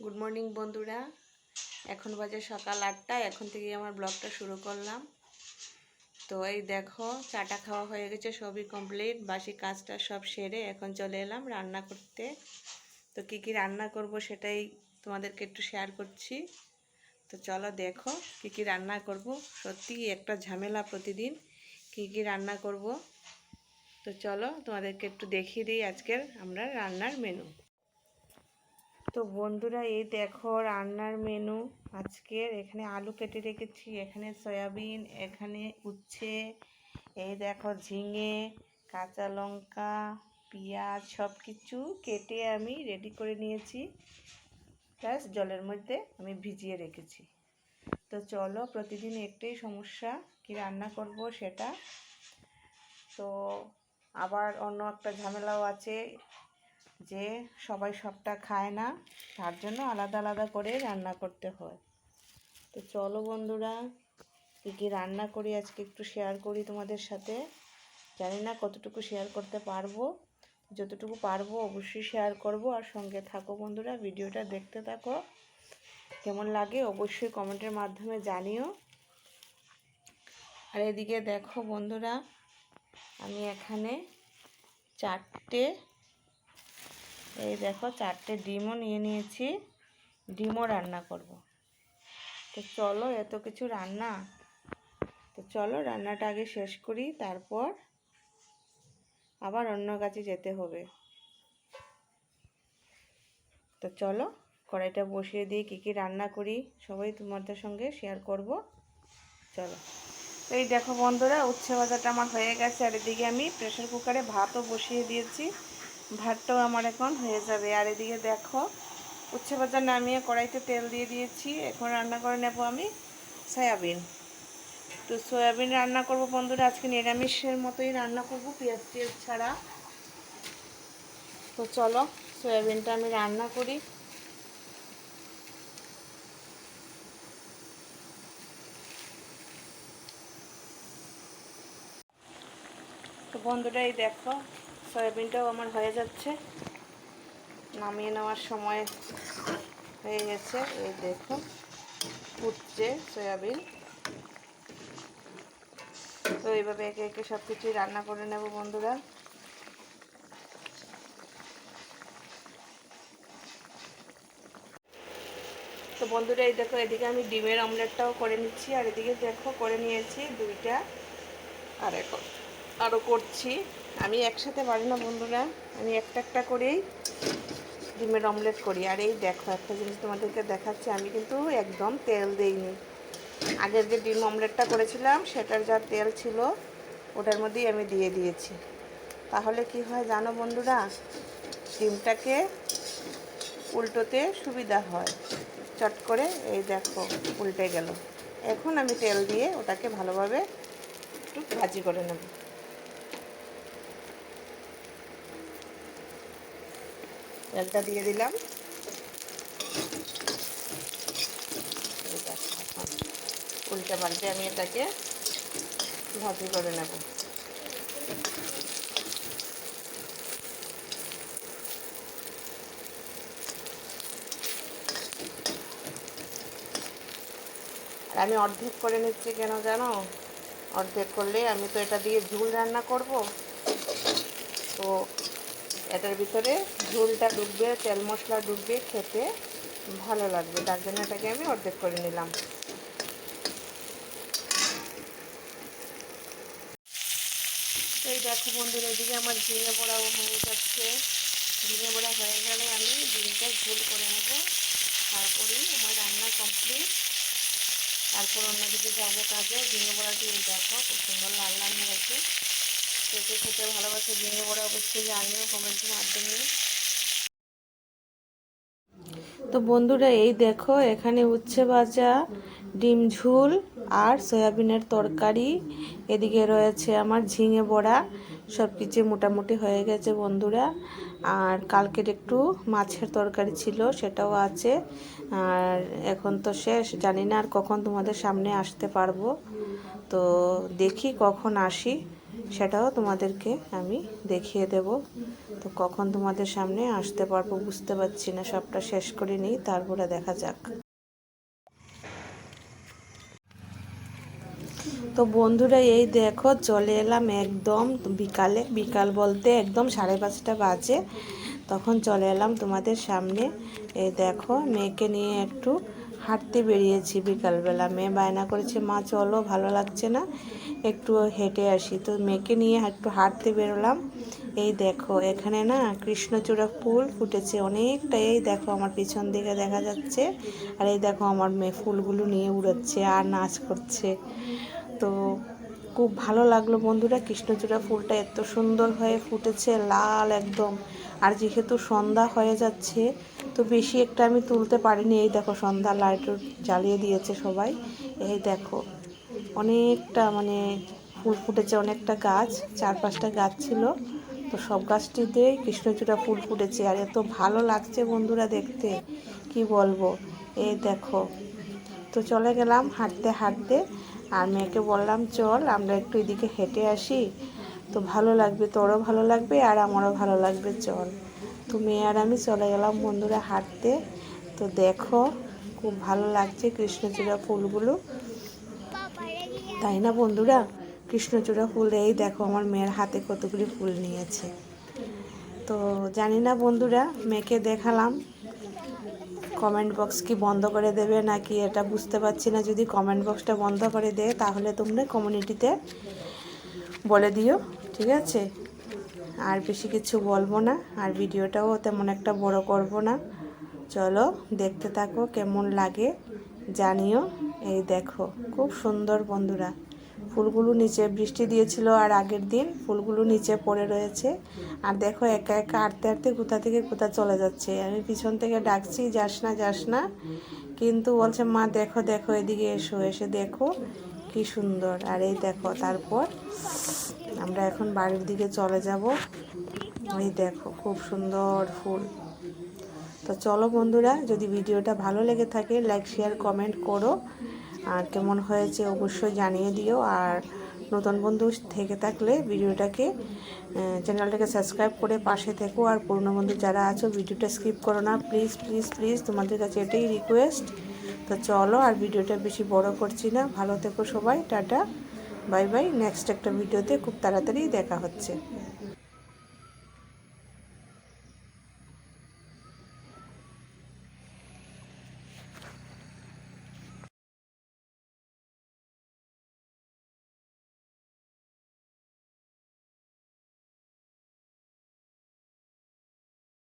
Good morning বন্ধুরা। এখন বাজে সকাল আটটা, এখন থেকে আমার ব্লগটা শুরু করলাম। তো এই দেখো, চাটা খাওয়া হয়ে গেছে, সবই কমপ্লিট বাসি কাজটা সব সেরে এখন চলে এলাম রান্না করতে। তো কি কি রান্না করব সেটাই তোমাদেরকে একটু শেয়ার করছি। তো চলো দেখো কি কি রান্না করব। সত্যি একটা ঝামেলা প্রতিদিন, কি কি রান্না করব। তো চলো তোমাদেরকে একটু দেখিয়ে দিই আজকের আমরা রান্নার মেনু তো বন্ধুরা, এই দেখো রান্নার মেনু আজকের এখানে আলু কেটে রেখেছি, এখানে সয়াবিন, এখানে উচ্ছে, এই দেখো ঝিঙে, কাঁচা লঙ্কা, পেঁয়াজ সব কিছু কেটে আমি রেডি করে নিয়েছি। প্লাস জলের মধ্যে আমি ভিজিয়ে রেখেছি। তো চলো, প্রতিদিন একটাই সমস্যা, কি রান্না করব সেটা। তো আবার অন্য একটা ঝামেলাও আছে যে সবাই সবটা খায় না, তার জন্য আলাদা আলাদা করে রান্না করতে হয়। তো চলো বন্ধুরা, কী কী রান্না করি আজকে একটু শেয়ার করি তোমাদের সাথে। জানি না কতটুকু শেয়ার করতে পারব। যতটুকু পারব অবশ্যই শেয়ার করব। আর সঙ্গে থাকো বন্ধুরা, ভিডিওটা দেখতে থাকো। কেমন লাগে অবশ্যই কমেন্টের মাধ্যমে জানিও। আর এদিকে দেখো বন্ধুরা, আমি এখানে চারটে এই দেখো চারটে ডিমও নিয়ে নিয়েছি, ডিমও রান্না করব। তো চলো এত কিছু রান্না, তো চলো রান্নাটা আগে শেষ করি, তারপর আবার অন্য কাছে যেতে হবে। তো চলো কড়াইটা বসিয়ে দিয়ে কী কী রান্না করি, সবাই তোমাদের সঙ্গে শেয়ার করব। চলো। এই দেখো বন্ধুরা, উচ্ছে ভাজাটা আমার হয়ে গেছে, আর এদিকে আমি প্রেশার কুকারে ভাতও বসিয়ে দিয়েছি। ভাতটাও আমার এখন হয়ে যাবে। আর এদিকে দেখো, উচ্ছে ভাজা নামিয়ে কড়াইতে তেল দিয়ে দিয়েছি। এখন রান্না করে নেব আমি সয়াবিন। তো সয়াবিন রান্না করব বন্ধুরা, আজকে নিরামিষের মতোই রান্না করব, পেঁয়াজ টিয়াজ ছাড়া। তো চলো, সয়াবিনটা আমি রান্না করি। তো বন্ধুরা, এই দেখো সয়াবিনটাও আমার হয়ে যাচ্ছে। নামিয়ে নেওয়ার সময় হয়ে গেছে। এই দেখো, ফুটছে সয়াবিন। তো এইভাবে একে একে সব কিছুই রান্না করে নেব বন্ধুরা। তো বন্ধুরা, এই দেখো, এদিকে আমি ডিমের অমলেটটাও করে নিচ্ছি, আর এদিকে দেখো, করে নিয়েছি দুইটা, আর এখন আরও করছি। আমি একসাথে পারি না বন্ধুরা। আমি একটা একটা করেই ডিমের অমলেট করি। আর এই দেখো, একটা জিনিস তোমাদেরকে দেখাচ্ছি। আমি কিন্তু একদম তেল দেইনি। আগের যে ডিম অমলেটটা করেছিলাম, সেটার যা তেল ছিল, ওটার মধ্যেই আমি দিয়ে দিয়েছি। তাহলে কি হয় জানো বন্ধুরা? ডিমটাকে উল্টোতে সুবিধা হয়। চট করে এই দেখো, উল্টে গেল। এখন আমি তেল দিয়ে ওটাকে ভালোভাবে একটু ভাজি করে নেব। তেলটা দিয়ে দিলাম। উল্টে পাল্টে আমি এটাকে ভাজি করে নেব। আমি অর্ধেক করে নিচ্ছি কেন জানো? অর্ধেক করলে আমি তো এটা দিয়ে ঝুল রান্না করব। তো এটার ভিতরে ঝুলটা ডুববে, তেল মশলা ডুববে, খেতে ভালো লাগবে। তার জন্য এটাকে আমি অর্ধেক করে নিলাম। এই দেখো বন্ধুরা, এদিকে আমার ঝিঙে বড়াও হয়ে যাচ্ছে। ঝিঙে বড়া হয়ে গেলে আমি ডিমটা ঝুল করে নেব। তারপরেই আমার রান্না কমপ্লিট। তারপর অন্যদিকে যাব কাজে। ঝিঙে বড়া দিয়ে দেখো, খুব সুন্দর লাল লাল হয়েছে খেতে খেতে ভালোবাসে ঝিঙে বড়া অবশ্যই জানিও কমেন্টের মাধ্যমে। তো বন্ধুরা, এই দেখো, এখানে উচ্ছে ভাজা, ডিম ঝুল আর সয়াবিনের তরকারি। এদিকে রয়েছে আমার ঝিঙে বড়া সব কিছু মোটামুটি হয়ে গেছে বন্ধুরা। আর কালকের একটু মাছের তরকারি ছিল, সেটাও আছে। আর এখন তো শেষ, জানি না আর কখন তোমাদের সামনে আসতে পারব। তো দেখি কখন আসি। সেটাও তোমাদেরকে আমি দেখিয়ে দেব। তো কখন তোমাদের সামনে আসতে পারব বুঝতে পারছি না, সবটা শেষ করে নিই, তারপরে দেখা যাক। তো বন্ধুরা, এই দেখো, চলে এলাম একদম বিকালে। বিকাল বলতে একদম সাড়ে পাঁচটা বাজে। তখন চলে এলাম তোমাদের সামনে। এই দেখো, মেয়েকে নিয়ে একটু হাঁটতে বেরিয়েছি বিকালবেলা। মেয়ে বায়না করেছে, মা, চলো, ভালো লাগছে না? একটু হেঁটে আসি। তো মেয়েকে নিয়ে একটু হাঁটতে বেরোলাম। এই দেখো, এখানে না কৃষ্ণচূড়া ফুল ফুটেছে অনেকটা। এই দেখো, আমার পিছন দিকে দেখা যাচ্ছে। আর এই দেখো, আমার মেয়ে ফুলগুলো নিয়ে উড়াচ্ছে আর নাচ করছে। তো খুব ভালো লাগল বন্ধুরা, কৃষ্ণচূড়া ফুলটা এত সুন্দর হয়ে ফুটেছে, লাল একদম। আর যেহেতু সন্ধ্যা হয়ে যাচ্ছে তো বেশি একটা আমি তুলতে পারিনি। এই দেখো সন্ধ্যা লাইট জ্বালিয়ে দিয়েছে সবাই। এই দেখো, অনেকটা মানে ফুল ফুটেছে, অনেকটা গাছ চার পাঁচটা গাছ ছিল। তো সব গাছটিতে কৃষ্ণচূড়া ফুল ফুটেছে। আর এত ভালো লাগছে বন্ধুরা দেখতে, কি বলব? এই দেখো, তো চলে গেলাম হাঁটতে হাঁটতে। আর মেয়েকে বললাম, চল, আমরা একটু এদিকে হেঁটে আসি। তো ভালো লাগবে, তোরও ভালো লাগবে, আর আমারও ভালো লাগবে, চল। তো মেয়ে আর আমি চলে গেলাম বন্ধুরা হাঁটতে। তো দেখো, খুব ভালো লাগছে কৃষ্ণচূড়া ফুলগুলো। তাই না বন্ধুরা? কৃষ্ণচূড়া ফুল এই দেখো আমার মেয়ের হাতে কতগুলি ফুল নিয়েছে। তো জানি না বন্ধুরা, মেয়েকে দেখালাম। কমেন্ট বক্স কি বন্ধ করে দেবে নাকি এটা বুঝতে পারছি না। যদি কমেন্ট বক্সটা বন্ধ করে দেয়, তাহলে তোমরা কমিউনিটিতে বলে দিও, ঠিক আছে? আর বেশি কিছু বলব না, আর ভিডিওটাও তেমন একটা বড় করব না। চলো দেখতে থাকো কেমন লাগে, জানিও। এই দেখো, খুব সুন্দর বন্ধুরা। ফুলগুলো নিচে বৃষ্টি দিয়েছিল আর আগের দিন ফুলগুলো নিচে পড়ে রয়েছে। আর দেখো একা একা আটতে আটতে কোথা থেকে কোথা চলে যাচ্ছে। আমি পিছন থেকে ডাকছি, যাস না যাস না। কিন্তু বলছে, মা, দেখো দেখো, এদিকে এসো, এসে দেখো। কি সুন্দর। আর এই দেখো, তারপর আমরা এখন বাড়ির দিকে চলে যাব। এই দেখো, খুব সুন্দর ফুল। তো চলো বন্ধুরা, যদি ভিডিওটা ভালো লেগে থাকে লাইক শেয়ার কমেন্ট করো। আর কেমন হয়েছে অবশ্যই জানিয়ে দিও। আর নতুন বন্ধু থেকে থাকলে ভিডিওটাকে চ্যানেলটাকে সাবস্ক্রাইব করে পাশে থেকো। আর পুরনো বন্ধু যারা আছো, ভিডিওটা স্কিপ করো না। প্লিজ প্লিজ প্লিজ তোমাদের কাছে এটাই রিকোয়েস্ট তো চলো আর ভিডিওটা বেশি বড় করছি না। ভালো থেকো সবাই, টাটা, বাই বাই। নেক্সট একটা ভিডিওতে খুব তাড়াতাড়ি দেখা হচ্ছে।